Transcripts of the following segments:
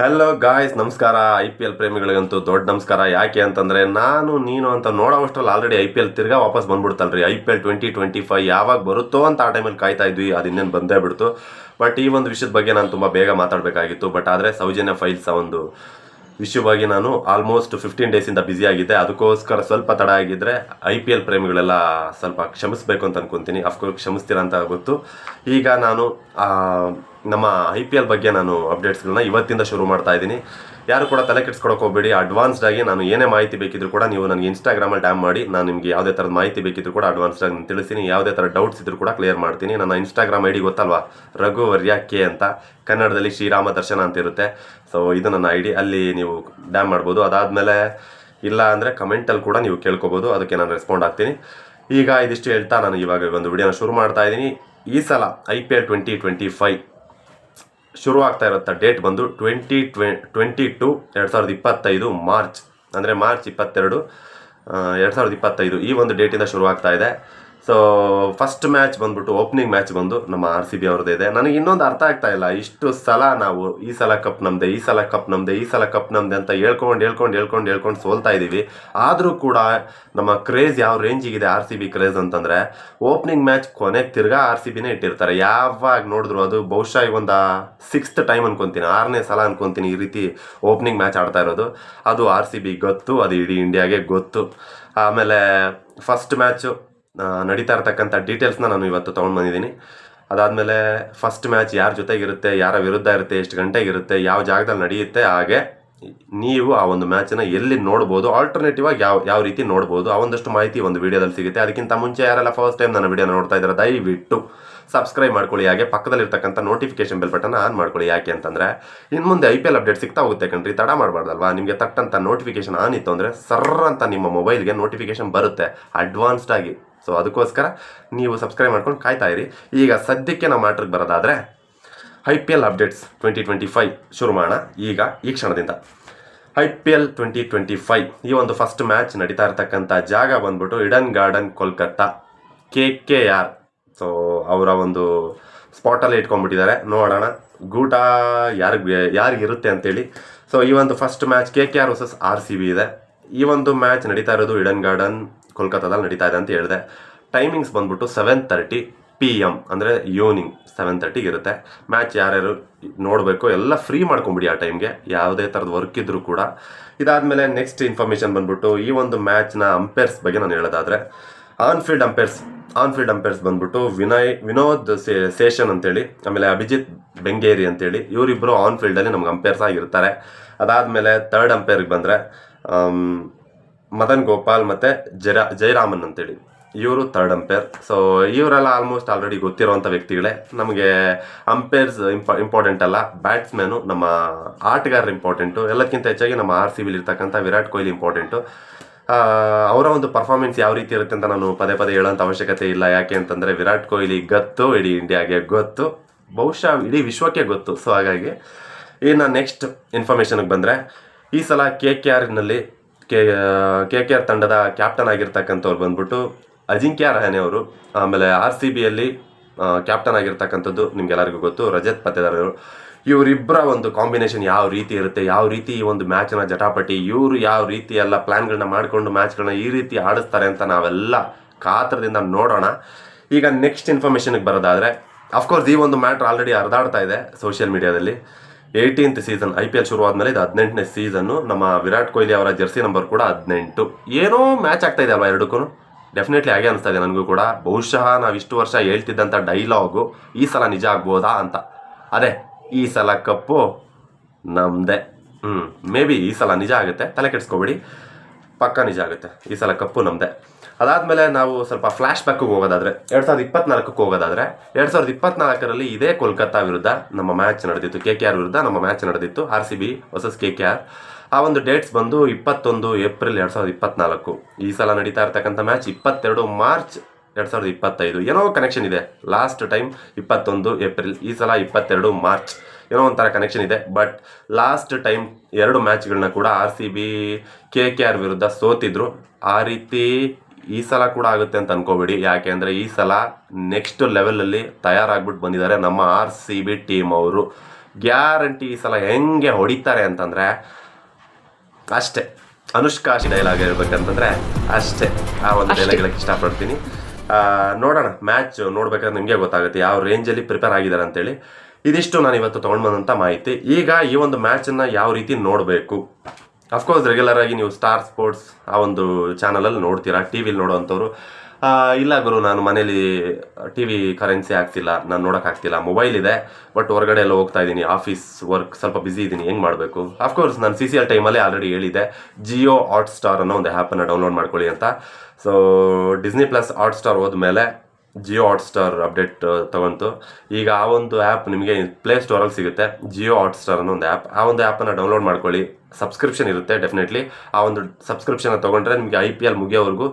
Hello guys ನಮಸ್ಕಾರ. I P L ಪ್ರೇಮಿಗಳಿಗಂತೂ ದೊಡ್ಡ ನಮಸ್ಕಾರ. ಯಾಕೆ ಅಂತಂದ್ರೆ ನಾನು, ನೀನು ಅಂತ ನೋಡೋವಷ್ಟರಲ್ಲಿ ಆಲ್ರೆಡಿ ಐ ಪಿ ಎಲ್ ತಿರ್ಗಾ ವಾಪಸ್ ಬಂದ್ಬಿಡ್ತಲ್ರಿ. I P L twenty twenty five ಯಾವಾಗ ಬರುತ್ತೋ ಅಂತ ಆ ಟೈಮಲ್ಲಿ ಕಾಯ್ತಾ ಇದ್ವಿ. ಅದು ಬಂದೇ ಬಿಡ್ತು. ಬಟ್ ಈ ಒಂದು ವಿಷಯದ ಬಗ್ಗೆ ನಾನು ತುಂಬ ಬೇಗ ಮಾತಾಡಬೇಕಾಗಿತ್ತು. ಬಟ್ ಆದರೆ ಸೌಜನ್ಯ ಫೈಲ್ಸ್ ಒಂದು ವಿಷಯವಾಗಿ ನಾನು ಆಲ್ಮೋಸ್ಟ್ ಫಿಫ್ಟೀನ್ ಡೇಸಿಂದ ಬ್ಯುಸಿ ಆಗಿದ್ದೆ. ಅದಕ್ಕೋಸ್ಕರ ಸ್ವಲ್ಪ ತಡ ಆಗಿದ್ರೆ ಐ ಪಿ ಎಲ್ ಪ್ರೇಮಿಗಳೆಲ್ಲ ಸ್ವಲ್ಪ ಕ್ಷಮಿಸ್ಬೇಕು ಅಂತ ಅನ್ಕೊಂತೀನಿ. ಅಫ್ಕೋರ್ಸ್ ಕ್ಷಮಿಸ್ತೀರಾ ಅಂತ ಗೊತ್ತು. ಈಗ ನಾನು ನಮ್ಮ ಐ ಪಿ ಎಲ್ ಬಗ್ಗೆ ನಾನು ಅಪ್ಡೇಟ್ಸ್ಗಳನ್ನ ಇವತ್ತಿಂದ ಶುರು ಮಾಡ್ತಾ ಇದ್ದೀನಿ. ಯಾರು ಕೂಡ ತಲೆ ಕೆಡ್ಸ್ಕೊಳಕ್ಕೆ ಹೋಗಬೇಡಿ. ಅಡ್ವಾನ್ಸ್ಡ್ ಆಗಿ ನಾನು ಏನೇ ಮಾಹಿತಿ ಬೇಕಿದ್ರು ಕೂಡ ನೀವು ನನಗೆ ಇನ್ಸ್ಟಾಗ್ರಾಮಲ್ಲಿ ಡ್ಯಾಮ್ ಮಾಡಿ, ನಾನು ನಿಮಗೆ ಯಾವುದೇ ಥರದ ಮಾಹಿತಿ ಬೇಕಿದ್ರು ಕೂಡ ಅಡ್ವಾನ್ಸ್ಡ್ ಆಗಿ ನಾನು ತಿಳಿಸ್ತೀನಿ. ಯಾವುದೇ ಥರ ಡೌಟ್ಸ್ ಇದ್ರು ಕೂಡ ಕ್ಲಿಯರ್ ಮಾಡ್ತೀನಿ. ನನ್ನ ಇನ್ಸ್ಟಾಗ್ರಾಮ್ ಐ ಡಿ ಗೊತ್ತಲ್ವಾ? ರಘುವರ್ಯ ಕೆ ಅಂತ. ಕನ್ನಡದಲ್ಲಿ ಶ್ರೀರಾಮ ದರ್ಶನ ಅಂತ ಇರುತ್ತೆ. ಸೊ ಇದು ನನ್ನ ಐ ಡಿ ಅಲ್ಲಿ ನೀವು ಡ್ಯಾಮ್ ಮಾಡ್ಬೋದು. ಅದಾದಮೇಲೆ ಇಲ್ಲ ಅಂದರೆ ಕಮೆಂಟಲ್ಲಿ ಕೂಡ ನೀವು ಕೇಳ್ಕೊಬೋದು. ಅದಕ್ಕೆ ನಾನು ರೆಸ್ಪಾಂಡ್ ಆಗ್ತೀನಿ. ಈಗ ಇದಿಷ್ಟು ಹೇಳ್ತಾ ನಾನು ಇವಾಗ ಒಂದು ವಿಡಿಯೋನ ಶುರು ಮಾಡ್ತಾ ಇದ್ದೀನಿ. ಈ ಸಲ I P L twenty twenty five ಶುರು ಆಗ್ತಾ ಇರುತ್ತೆ ಡೇಟ್ ಬಂದು ಟ್ವೆಂಟಿ ಟ್ವೆ, ಟ್ವೆಂಟಿ ಟು ಎರಡು ಸಾವಿರದ ಇಪ್ಪತ್ತೈದು ಮಾರ್ಚ್. ಅಂದರೆ ಮಾರ್ಚ್ ಇಪ್ಪತ್ತೆರಡು ಎರಡು ಸಾವಿರದ ಇಪ್ಪತ್ತೈದು ಈ ಒಂದು ಡೇಟಿಂದ ಶುರು ಆಗ್ತಾ ಇದೆ. ಸೊ ಫಸ್ಟ್ ಮ್ಯಾಚ್ ಬಂದ್ಬಿಟ್ಟು ಓಪನಿಂಗ್ ಮ್ಯಾಚ್ ಬಂದು ನಮ್ಮ ಆರ್ ಸಿ ಬಿ ಅವ್ರದ್ದು ಇದೆ. ನನಗೆ ಇನ್ನೊಂದು ಅರ್ಥ ಆಗ್ತಾ ಇಲ್ಲ, ಇಷ್ಟು ಸಲ ನಾವು ಈ ಸಲ ಕಪ್ ನಮ್ದೆ, ಈ ಸಲ ಕಪ್ ನಮ್ದೆ, ಈ ಸಲ ಕಪ್ ನಮ್ದೆ ಅಂತ ಹೇಳ್ಕೊಂಡು ಹೇಳ್ಕೊಂಡು ಹೇಳ್ಕೊಂಡು ಹೇಳ್ಕೊಂಡು ಸೋಲ್ತಾ ಇದ್ದೀವಿ ಆದರೂ ಕೂಡ ನಮ್ಮ ಕ್ರೇಜ್ ಯಾವ ರೇಂಜಿಗಿದೆ ಆರ್ ಸಿ ಬಿ ಕ್ರೇಜ್ ಅಂತಂದರೆ ಓಪನಿಂಗ್ ಮ್ಯಾಚ್ ಕೊನೆಗೆ ತಿರ್ಗಾ ಆರ್ ಸಿ ಬಿನೇ ಇಟ್ಟಿರ್ತಾರೆ. ಯಾವಾಗ ನೋಡಿದ್ರು ಅದು, ಬಹುಶಃ ಒಂದು ಸಿಕ್ಸ್ತ್ ಟೈಮ್ ಅನ್ಕೊಂತೀನಿ, ಆರನೇ ಸಲ ಅನ್ಕೊಂತೀನಿ ಈ ರೀತಿ ಓಪನಿಂಗ್ ಮ್ಯಾಚ್ ಆಡ್ತಾ ಇರೋದು. ಅದು ಆರ್ ಸಿ ಬಿ ಗೊತ್ತು, ಅದು ಇಡೀ ಇಂಡಿಯಾಗೆ ಗೊತ್ತು. ಆಮೇಲೆ ಫಸ್ಟ್ ಮ್ಯಾಚು ನಡೀತಾ ಇರ್ತಕ್ಕಂಥ ಡೀಟೇಲ್ಸ್ನ ನಾನು ಇವತ್ತು ತೊಗೊಂಡು ಬಂದಿದ್ದೀನಿ. ಅದಾದಮೇಲೆ ಫಸ್ಟ್ ಮ್ಯಾಚ್ ಯಾರ ಜೊತೆಗಿರುತ್ತೆ, ಯಾರ ವಿರುದ್ಧ ಇರುತ್ತೆ, ಎಷ್ಟು ಗಂಟೆಗಿರುತ್ತೆ, ಯಾವ ಜಾಗದಲ್ಲಿ ನಡೆಯುತ್ತೆ, ಹಾಗೆ ನೀವು ಆ ಒಂದು ಮ್ಯಾಚನ್ನು ಎಲ್ಲಿ ನೋಡ್ಬೋದು ಆಲ್ಟರ್ನೇಟಿವ್ ಆಗಿ ಯಾವ ಯಾವ ರೀತಿ ನೋಡ್ಬೋದು, ಆ ಒಂದಷ್ಟು ಮಾಹಿತಿ ಒಂದು ವಿಡಿಯೋದಲ್ಲಿ ಸಿಗುತ್ತೆ. ಅದಕ್ಕಿಂತ ಮುಂಚೆ ಯಾರೆಲ್ಲ ಫಸ್ಟ್ ಟೈಮ್ ನನ್ನ ವಿಡಿಯೋ ನೋಡ್ತಾ ಇದ್ದಾರೆ, ದಯವಿಟ್ಟು ಸಬ್ಸ್ಕ್ರೈಬ್ ಮಾಡ್ಕೊಳ್ಳಿ. ಹಾಗೆ ಪಕ್ಕದಲ್ಲಿರ್ತಕ್ಕಂಥ ನೋಟಿಫಿಕೇಶನ್ ಬೆಲ್ ಬಟನ್ ಆನ್ ಮಾಡ್ಕೊಳ್ಳಿ. ಯಾಕೆ ಅಂತಂದರೆ ಇನ್ನು ಮುಂದೆ ಐ ಪಿ ಎಲ್ ಅಪ್ಡೇಟ್ ಸಿಗ್ತಾ ಹೋಗುತ್ತೆ ಕಣ್ರಿ, ತಡ ಮಾಡಬಾರ್ದಲ್ವಾ? ನಿಮಗೆ ತಟ್ಟಂಥ ನೋಟಿಫಿಕೇಶನ್ ಆನ್ ಇತ್ತು ಅಂದರೆ ಸರ್ರ ಅಂತ ನಿಮ್ಮ ಮೊಬೈಲ್ಗೆ ನೋಟಿಫಿಕೇಶನ್ ಬರುತ್ತೆ. ಅಡ್ವಾನ್ಸ್ಡ್ ಆಗಿ ಸೊ ಅದಕ್ಕೋಸ್ಕರ ನೀವು ಸಬ್ಸ್ಕ್ರೈಬ್ ಮಾಡ್ಕೊಂಡು ಕಾಯ್ತಾ ಇರಿ. ಈಗ ಸದ್ಯಕ್ಕೆ ನಾವು ಮ್ಯಾಟ್ರಿಗೆ ಬರೋದಾದರೆ I P L updates twenty twenty five ಶುರು ಮಾಡೋಣ. ಈಗ ಈ ಕ್ಷಣದಿಂದ. I P L twenty twenty five ಈ ಒಂದು ಫಸ್ಟ್ ಮ್ಯಾಚ್ ನಡೀತಾ ಇರ್ತಕ್ಕಂಥ ಜಾಗ ಬಂದ್ಬಿಟ್ಟು Eden Garden Kolkata K K R so ಅವರ ಒಂದು ಸ್ಪಾಟಲ್ಲಿ ಇಟ್ಕೊಂಡ್ಬಿಟ್ಟಿದ್ದಾರೆ. ನೋಡೋಣ. ಗೂಟ ಯಾರಿಗೆ ಯಾರಿಗಿರುತ್ತೆ ಅಂತೇಳಿ. ಸೊ ಈ ಒಂದು first match K K R versus R C B ಇದೆ. ಈ ಒಂದು ಮ್ಯಾಚ್ ನಡೀತಾ ಇರೋದು ಇಡನ್ ಗಾರ್ಡನ್ ಕೋಲ್ಕತ್ತಾದಲ್ಲಿ ನಡೀತಾ ಇದೆ ಅಂತ ಹೇಳಿದೆ. ಟೈಮಿಂಗ್ಸ್ ಬಂದ್ಬಿಟ್ಟು ಸೆವೆನ್ ತರ್ಟಿ ಪಿ ಎಂ ಅಂದರೆ ಈವ್ನಿಂಗ್ ಸೆವೆನ್ ತರ್ಟಿಗೆ ಇರುತ್ತೆ. ಮ್ಯಾಚ್ ಯಾರ್ಯಾರು ನೋಡಬೇಕು, ಎಲ್ಲ ಫ್ರೀ ಮಾಡ್ಕೊಂಬಿಡಿ ಆ ಟೈಮ್ಗೆ ಯಾವುದೇ ಥರದ ವರ್ಕ್ ಇದ್ದರೂ ಕೂಡ. ಇದಾದಮೇಲೆ ನೆಕ್ಸ್ಟ್ ಇನ್ಫಾರ್ಮೇಷನ್ ಬಂದ್ಬಿಟ್ಟು ಈ ಒಂದು ಮ್ಯಾಚ್ನ ಅಂಪೈರ್ಸ್ ಬಗ್ಗೆ ನಾನು ಹೇಳೋದಾದರೆ on field umpires on field umpires ಬಂದ್ಬಿಟ್ಟು ವಿನಯ್, ವಿನೋದ್ ಸೇಷನ್ ಅಂತೇಳಿ, ಆಮೇಲೆ ಅಭಿಜಿತ್ ಬೆಂಗೇರಿ ಅಂತೇಳಿ ಇವರಿಬ್ಬರು ಆನ್ ಫೀಲ್ಡಲ್ಲಿ ನಮ್ಗೆ ಅಂಪೈರ್ಸ್ ಆಗಿರ್ತಾರೆ. ಅದಾದಮೇಲೆ ತರ್ಡ್ ಅಂಪೈರ್ಗೆ ಬಂದರೆ ಮದನ್ ಗೋಪಾಲ್ ಮತ್ತು ಜರ ಜಯರಾಮನ್ ಅಂತೇಳಿ. ಇವರು ತರ್ಡ್ ಅಂಪೇರ್ ಸೊ ಇವರೆಲ್ಲ ಆಲ್ಮೋಸ್ಟ್ ಆಲ್ರೆಡಿ ಗೊತ್ತಿರುವಂಥ ವ್ಯಕ್ತಿಗಳೇ. ನಮಗೆ ಅಂಪೇರ್ಸ್ ಇಂಪ ಇಂಪಾರ್ಟೆಂಟ್ ಅಲ್ಲ. ಬ್ಯಾಟ್ಸ್ಮ್ಯಾನು ನಮ್ಮ ಆಟಗಾರರು ಇಂಪಾರ್ಟೆಂಟು ಎಲ್ಲಕ್ಕಿಂತ ಹೆಚ್ಚಾಗಿ ನಮ್ಮ ಆರ್ ಸಿ ಬಿಲಿರ್ತಕ್ಕಂಥ ವಿರಾಟ್ ಕೊಹ್ಲಿ ಇಂಪಾರ್ಟೆಂಟು ಅವರ ಒಂದು ಪರ್ಫಾರ್ಮೆನ್ಸ್ ಯಾವ ರೀತಿ ಇರುತ್ತೆ ಅಂತ ನಾನು ಪದೇ ಪದೇ ಹೇಳೋಂಥ ಅವಶ್ಯಕತೆ ಇಲ್ಲ. ಯಾಕೆ ಅಂತಂದರೆ ವಿರಾಟ್ ಕೊಹ್ಲಿ ಗೊತ್ತು, ಇಡೀ ಇಂಡಿಯಾಗೆ ಗೊತ್ತು. ಬಹುಶಃ ಇಡೀ ವಿಶ್ವಕ್ಕೆ ಗೊತ್ತು. ಸೊ ಹಾಗಾಗಿ ಇನ್ನು ನೆಕ್ಸ್ಟ್ ಇನ್ಫಾರ್ಮೇಷನ್ಗೆ ಬಂದರೆ ಈ ಸಲ ಕೆ ಕೆ ಆರ್ನಲ್ಲಿ ಕೆ ಕೆ ಆರ್ ತಂಡದ ಕ್ಯಾಪ್ಟನ್ ಆಗಿರ್ತಕ್ಕಂಥವ್ರು ಬಂದ್ಬಿಟ್ಟು ಅಜಿಂಕ್ಯ ರಹಾನೆ ಅವರು, ಆಮೇಲೆ ಆರ್ ಸಿ ಬಿಯಲ್ಲಿ ಕ್ಯಾಪ್ಟನ್ ಆಗಿರ್ತಕ್ಕಂಥದ್ದು ನಿಮ್ಗೆಲ್ಲರಿಗೂ ಗೊತ್ತು, ರಜತ್ ಪತ್ತೇದಾರ್ ಇವರಿಬ್ಬರ ಒಂದು ಕಾಂಬಿನೇಷನ್ ಯಾವ ರೀತಿ ಇರುತ್ತೆ, ಯಾವ ರೀತಿ ಈ ಒಂದು ಮ್ಯಾಚ್ನ ಜಟಾಪಟಿ, ಇವರು ಯಾವ ರೀತಿ ಎಲ್ಲ ಪ್ಲ್ಯಾನ್ಗಳನ್ನ ಮಾಡಿಕೊಂಡು ಮ್ಯಾಚ್ಗಳನ್ನ ಈ ರೀತಿ ಆಡಿಸ್ತಾರೆ ಅಂತ ನಾವೆಲ್ಲ ಕಾತರದಿಂದ ನೋಡೋಣ. ಈಗ ನೆಕ್ಸ್ಟ್ ಇನ್ಫಾರ್ಮೇಷನ್ಗೆ ಬರೋದಾದರೆ ಅಫ್ಕೋರ್ಸ್ ಈ ಒಂದು ಮ್ಯಾಟ್ರ್ ಆಲ್ರೆಡಿ ಹರಿದಾಡ್ತಾ ಇದೆ ಸೋಷಿಯಲ್ ಮೀಡಿಯಾದಲ್ಲಿ. Eighteenth season I P L ಶುರು ಆದಮೇಲೆ ಇದು ಹದಿನೆಂಟನೇ ಸೀಸನ್ನು ನಮ್ಮ ವಿರಾಟ್ ಕೊಹ್ಲಿ ಅವರ ಜೆರ್ಸಿ ನಂಬರ್ ಕೂಡ ಹದಿನೆಂಟು. ಏನೋ ಮ್ಯಾಚ್ ಆಗ್ತಾ ಇದೆ ಅಲ್ವಾ ಎರಡಕ್ಕೂ ಡೆಫಿನೆಟ್ಲಿ ಹಾಗೆ ಅನಿಸ್ತಾ ಇದೆ ನನಗೂ ಕೂಡ. ಬಹುಶಃ ನಾವು ಇಷ್ಟು ವರ್ಷ ಹೇಳ್ತಿದ್ದಂಥ ಡೈಲಾಗು ಈ ಸಲ ನಿಜ ಆಗ್ಬೋದಾ ಅಂತ. ಅದೇ, ಈ ಸಲ ಕಪ್ಪು ನಮ್ಮದೇ ಹ್ಞೂ ಮೇ ಬಿ ಈ ಸಲ ನಿಜ ಆಗುತ್ತೆ. ತಲೆ ಕೆಡಿಸ್ಕೊಬೇಡಿ. ಪಕ್ಕ ನಿಜ ಆಗುತ್ತೆ. ಈ ಸಲ ಕಪ್ಪು ನಮ್ಮದೇ ಅದಾದಮೇಲೆ ನಾವು ಸ್ವಲ್ಪ ಫ್ಲ್ಯಾಶ್ ಬ್ಯಾಕಿಗೆ ಹೋಗೋದಾದ್ರೆ, ಎರಡು ಸಾವಿರದ ಇಪ್ಪತ್ನಾಲ್ಕಕ್ಕೆ ಹೋಗೋದಾದರೆ, ಎರಡು ಸಾವಿರದ ಇಪ್ಪತ್ನಾಲ್ಕರಲ್ಲಿ ಇದೇ ಕೋಲ್ಕತ್ತಾ ವಿರುದ್ಧ ನಮ್ಮ ಮ್ಯಾಚ್ ನಡೆದಿತ್ತು. ಕೆ ಕೆ ಆರ್ ವಿರುದ್ಧ ನಮ್ಮ ಮ್ಯಾಚ್ ನಡೆದಿತ್ತು. R C B versus K K R ಆ ಒಂದು ಡೇಟ್ಸ್ ಬಂದು ಇಪ್ಪತ್ತೊಂದು ಏಪ್ರಿಲ್ ಎರಡು ಸಾವಿರದ ಇಪ್ಪತ್ನಾಲ್ಕು. ಈ ಸಲ ನಡೀತಾ ಇರ್ತಕ್ಕಂಥ ಮ್ಯಾಚ್ ಇಪ್ಪತ್ತೆರಡು ಮಾರ್ಚ್ ಎರಡು ಸಾವಿರದ ಇಪ್ಪತ್ತೈದು. ಏನೋ ಕನೆಕ್ಷನ್ ಇದೆ. ಲಾಸ್ಟ್ ಟೈಮ್ ಇಪ್ಪತ್ತೊಂದು ಏಪ್ರಿಲ್, ಈ ಸಲ ಇಪ್ಪತ್ತೆರಡು ಮಾರ್ಚ್. ಏನೋ ಒಂಥರ ಕನೆಕ್ಷನ್ ಇದೆ. ಬಟ್ ಲಾಸ್ಟ್ ಟೈಮ್ ಎರಡು ಮ್ಯಾಚ್ಗಳನ್ನ ಕೂಡ R C B K K R ವಿರುದ್ಧ ಸೋತಿದ್ರು. ಆ ರೀತಿ ಈ ಸಲ ಕೂಡ ಆಗುತ್ತೆ ಅಂತ ಅನ್ಕೋಬೇಡಿ. ಯಾಕೆ ಅಂದರೆ ಈ ಸಲ ನೆಕ್ಸ್ಟ್ ಲೆವೆಲಲ್ಲಿ ತಯಾರಾಗ್ಬಿಟ್ಟು ಬಂದಿದ್ದಾರೆ ನಮ್ಮ ಆರ್ ಸಿ ಬಿ ಟೀಮ್ ಅವರು. ಗ್ಯಾರಂಟಿ ಈ ಸಲ ಹೆಂಗೆ ಹೊಡಿತಾರೆ ಅಂತಂದರೆ ಅಷ್ಟೇ. ಅನುಷ್ಕಾ ಡೈಲಾಗ್ ಹೇಳ್ಬೇಕಂತಂದ್ರೆ ಅಷ್ಟೇ. ಆ ಒಂದು ಡೈಲಾಗ್ ಹೇಳಕ್ಕೆ ಇಷ್ಟಪಡ್ತೀನಿ. ಆ, ನೋಡೋಣ. ಮ್ಯಾಚ್ ನೋಡ್ಬೇಕಾದ್ರೆ ನಿಮಗೆ ಗೊತ್ತಾಗುತ್ತೆ ಯಾವ ರೇಂಜಲ್ಲಿ ಪ್ರಿಪೇರ್ ಆಗಿದ್ದಾರೆ ಅಂತೇಳಿ. ಇದಿಷ್ಟು ನಾನು ಇವತ್ತು ತೊಗೊಂಡು ಬಂದಂಥ ಮಾಹಿತಿ. ಈಗ ಈ ಒಂದು ಮ್ಯಾಚನ್ನು ಯಾವ ರೀತಿ ನೋಡಬೇಕು? ಅಫ್ಕೋರ್ಸ್ ರೆಗ್ಯುಲರ್ ಆಗಿ ನೀವು ಸ್ಟಾರ್ ಸ್ಪೋರ್ಟ್ಸ್ ಆ ಒಂದು ಚಾನಲಲ್ಲಿ ನೋಡ್ತೀರಾ ಟಿ ವಿಲಿ ನೋಡೋವಂಥವ್ರು. ಇಲ್ಲ ಗುರು, ನಾನು ಮನೇಲಿ ಟಿ ವಿ ಕರೆನ್ಸಿ ಆಗ್ತಿಲ್ಲ ನಾನು ನೋಡೋಕ್ಕಾಗ್ತಿಲ್ಲ ಮೊಬೈಲ್ ಇದೆ ಬಟ್ ಹೊರಗಡೆ ಎಲ್ಲ ಹೋಗ್ತಾ ಇದ್ದೀನಿ ಆಫೀಸ್ ವರ್ಕ್ ಸ್ವಲ್ಪ ಬ್ಯುಸಿ ಇದ್ದೀನಿ ಹೆಂಗೆ ಮಾಡಬೇಕು? ಅಫ್ಕೋರ್ಸ್ ನಾನು ಸಿ ಸಿ ಎಲ್ ಟೈಮಲ್ಲೇ ಆಲ್ರೆಡಿ ಹೇಳಿದೆ ಜಿಯೋ ಹಾಟ್ ಸ್ಟಾರ್ ಅನ್ನೋ ಒಂದು ಆ್ಯಪನ್ನು ಡೌನ್ಲೋಡ್ ಮಾಡ್ಕೊಳ್ಳಿ ಅಂತ. So Disney plus Hotstar ಹೋದ್ಮೇಲೆ ಜಿಯೋ ಹಾಟ್ ಸ್ಟಾರ್ ಅಪ್ಡೇಟ್ ತಗೊಂತು. ಈಗ ಆ ಒಂದು ಆ್ಯಪ್ ನಿಮಗೆ ಪ್ಲೇ ಸ್ಟೋರಲ್ಲಿ ಸಿಗುತ್ತೆ. ಜಿಯೋ ಹಾಟ್ ಸ್ಟಾರ್ ಅನ್ನೋ ಒಂದು ಆ್ಯಪ್ ಆ ಒಂದು ಆ್ಯಪನ್ನು ಡೌನ್ಲೋಡ್ ಮಾಡ್ಕೊಳ್ಳಿ. ಸಬ್ಸ್ಕ್ರಿಪ್ಷನ್ ಇರುತ್ತೆ ಡೆಫಿನೆಟ್ಲಿ ಆ ಒಂದು ಸಬ್ಸ್ಕ್ರಿಪ್ಷನ್ನ ತೊಗೊಂಡ್ರೆ ನಿಮಗೆ ಐ ಪಿ ಎಲ್ ಮುಗಿಯೋವರೆಗೂ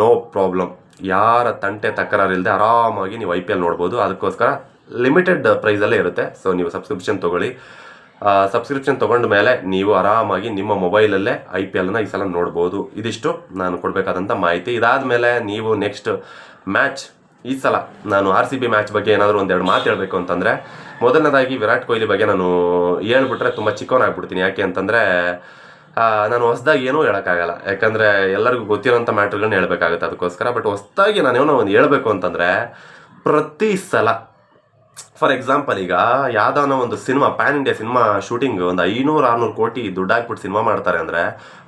ನೋ ಪ್ರಾಬ್ಲಮ್ ಯಾರ ತಂಟೆ ತಕರಾರಿಲ್ಲದೆ ಆರಾಮಾಗಿ ನೀವು ಐ ಪಿ ಎಲ್ ನೋಡ್ಬೋದು. ಅದಕ್ಕೋಸ್ಕರ ಲಿಮಿಟೆಡ್ ಪ್ರೈಸಲ್ಲೇ ಇರುತ್ತೆ. ಸೊ ನೀವು ಸಬ್ಸ್ಕ್ರಿಪ್ಷನ್ ತೊಗೊಳ್ಳಿ. ಸಬ್ಸ್ಕ್ರಿಪ್ಷನ್ ತೊಗೊಂಡ ಮೇಲೆ ನೀವು ಆರಾಮಾಗಿ ನಿಮ್ಮ ಮೊಬೈಲಲ್ಲೇ ಐ ಪಿ ಎಲ್ನ ಈ ಸಲ ನೋಡ್ಬೋದು. ಇದಿಷ್ಟು ನಾನು ಕೊಡಬೇಕಾದಂಥ ಮಾಹಿತಿ. ಇದಾದ ಮೇಲೆ ನೀವು ನೆಕ್ಸ್ಟ್ ಮ್ಯಾಚ್ ಈ ಸಲ ನಾನು ಆರ್ ಸಿ ಬಿ ಮ್ಯಾಚ್ ಬಗ್ಗೆ ಏನಾದರೂ ಒಂದೆರಡು ಮಾತು ಹೇಳಬೇಕು ಅಂತಂದರೆ, ಮೊದಲನೇದಾಗಿ ವಿರಾಟ್ ಕೊಹ್ಲಿ ಬಗ್ಗೆ ನಾನು ಹೇಳ್ಬಿಟ್ರೆ ತುಂಬ ಚಿಕ್ಕವನಾಗ್ಬಿಡ್ತೀನಿ ಯಾಕೆ ಅಂತಂದರೆ ನಾನು ಹೊಸದಾಗಿ ಏನೂ ಹೇಳೋಕ್ಕಾಗಲ್ಲ. ಯಾಕಂದರೆ ಎಲ್ಲರಿಗೂ ಗೊತ್ತಿರೋಂಥ ಮ್ಯಾಟ್ರ್ಗಳನ್ನ ಹೇಳಬೇಕಾಗುತ್ತೆ ಅದಕ್ಕೋಸ್ಕರ. ಬಟ್ ಹೊಸದಾಗಿ ನಾನು ಏನೋ ಒಂದು ಹೇಳಬೇಕು ಅಂತಂದರೆ, ಪ್ರತಿ ಸಲ ಫಾರ್ ಎಕ್ಸಾಂಪಲ್ ಈಗ ಯಾವ್ದಾನ ಒಂದು cinema pan India cinema shooting ಒಂದು ಐನೂರು ಆರ್ನೂರು ಕೋಟಿ ದುಡ್ಡು ಹಾಕ್ಬಿಟ್ಟು ಸಿನಿಮಾ ಮಾಡ್ತಾರೆ ಅಂದರೆ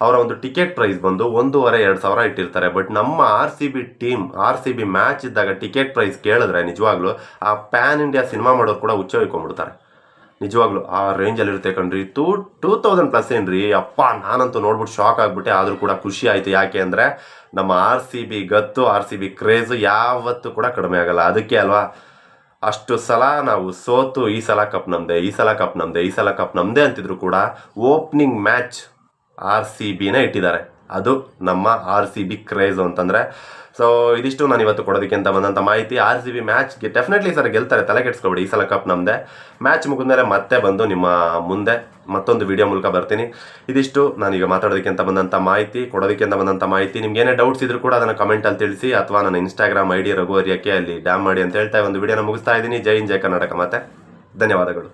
ಅವರ ಒಂದು ಟಿಕೆಟ್ ಪ್ರೈಸ್ ಬಂದು ಒಂದೂವರೆ, ಎರಡು ಸಾವಿರ ಇಟ್ಟಿರ್ತಾರೆ. ಬಟ್ ನಮ್ಮ R C B team R C B match ಇದ್ದಾಗ ಟಿಕೆಟ್ ಪ್ರೈಸ್ ಕೇಳಿದ್ರೆ ನಿಜವಾಗ್ಲೂ ಆ ಪ್ಯಾನ್ ಇಂಡಿಯಾ ಸಿನಿಮಾ ಮಾಡೋರು ಕೂಡ ಹುಚ್ಚ ಹೋಯ್ಕೊಂಡ್ಬಿಡ್ತಾರೆ. ನಿಜವಾಗ್ಲೂ ಆ ರೇಂಜಲ್ಲಿ ಇರುತ್ತೆ ಕಣ್ರಿ. ಟೂ ಟೂ ತೌಸಂಡ್ ಪ್ಲಸ್ ಏನ್ರಿ? ಅಪ್ಪ, ನಾನಂತೂ ನೋಡ್ಬಿಟ್ಟು ಶಾಕ್ ಆಗಿಬಿಟ್ಟೆ. ಆದರೂ ಕೂಡ ಖುಷಿ ಆಯಿತು. ಯಾಕೆ ಅಂದರೆ ನಮ್ಮ ಆರ್ ಸಿ ಬಿ ಗತ್ತು ಆರ್ ಸಿ ಬಿ ಕ್ರೇಜು ಯಾವತ್ತೂ ಕೂಡ ಕಡಿಮೆ ಆಗಲ್ಲ. ಅದಕ್ಕೆ ಅಲ್ವಾ? ಅಷ್ಟು ಸಲ ನಾವು ಸೋತು ಈ ಸಲ ಕಪ್ ನಮ್ದೆ, ಈ ಸಲ ಕಪ್ ನಮ್ದೆ, ಈ ಸಲ ಕಪ್ ನಮ್ದೆ ಅಂತಿದ್ರು ಕೂಡ ಓಪನಿಂಗ್ ಮ್ಯಾಚ್ ಆರ್ ಸಿ ಬಿನೇ ಇಟ್ಟಿದ್ದಾರೆ. ಅದು ನಮ್ಮ ಆರ್ ಸಿ ಬಿ ಕ್ರೇಜು ಅಂತಂದರೆ. ಸೊ ಇದಿಷ್ಟು ನಾನು ಇವತ್ತು ಕೊಡೋದಕ್ಕೆ ಅಂತ ಬಂದಂಥ ಮಾಹಿತಿ. ಆರ್ ಸಿ ಬಿ ಮ್ಯಾಚ್ಗೆ ಡೆಫಿನೆಟ್ಲಿ ಸರ್ ಗೆಲ್ತಾರೆ, ತಲೆ ಕೆಡಿಸ್ಕೊಬೇಡಿ ಈ ಸಲ ಕಪ್ ನಮ್ಮದೇ ಮ್ಯಾಚ್ ಮುಗಿದ್ಮೇಲೆ ಮತ್ತೆ ಬಂದು ನಿಮ್ಮ ಮುಂದೆ ಮತ್ತೊಂದು ವಿಡಿಯೋ ಮೂಲಕ ಬರ್ತೀನಿ. ಇದಿಷ್ಟು ಈಗ ಮಾತಾಡೋದಕ್ಕೆ ಅಂತ ಬಂದಂಥ ಮಾಹಿತಿ, ಕೊಡೋದಕ್ಕೆ ಅಂತ ಬಂದಂಥ ಮಾಹಿತಿ. ನಿಮ್ಗೆ ಏನೇ ಡೌಟ್ಸ್ ಇದ್ರೂ ಕೂಡ ಅದನ್ನು ಕಮೆಂಟಲ್ಲಿ ತಿಳಿಸಿ ಅಥವಾ ನನ್ನ ಇನ್ಸ್ಟಾಗ್ರಾಮ್ ಐ ಡಿ ರಘುವರಿಯಕ್ಕೆ ಅಲ್ಲಿ ಡ್ಯಾಮ್ ಮಾಡಿ ಅಂತ ಹೇಳ್ತಾ ಒಂದು ವಿಡಿಯೋನ ಮುಗಿಸ್ತಾ ಇದ್ದೀನಿ. ಜೈ ಇನ್ ಜೈ ಕರ್ನಾಟಕ ಮತ್ತೆ ಧನ್ಯವಾದಗಳು.